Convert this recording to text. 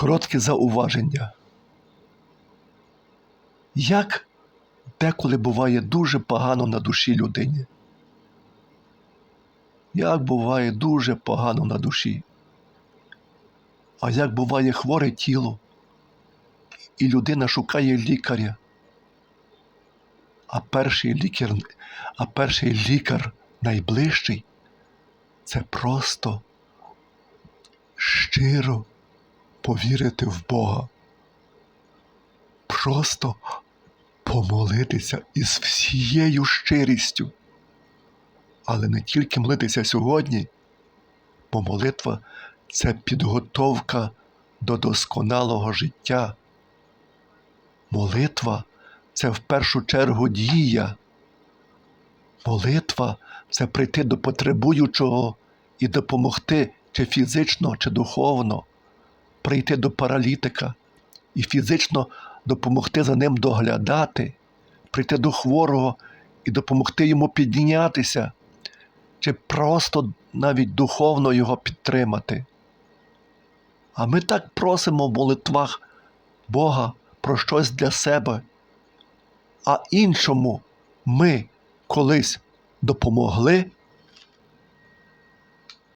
Коротке зауваження. Як деколи буває дуже погано на душі людині? Як буває дуже погано на душі? А як буває хворе тіло, і людина шукає лікаря, а перший лікар, а перший лікар найближчий це просто щиро повірити в Бога. Просто помолитися із всією щирістю. Але не тільки молитися сьогодні, бо молитва це підготовка до досконалого життя. Молитва це в першу чергу дія. Молитва це прийти до потребуючого і допомогти чи фізично, чи духовно, прийти до паралітика і фізично допомогти за ним доглядати, прийти до хворого і допомогти йому піднятися, чи просто навіть духовно його підтримати. А ми так просимо в молитвах Бога про щось для себе, а іншому ми колись допомогли,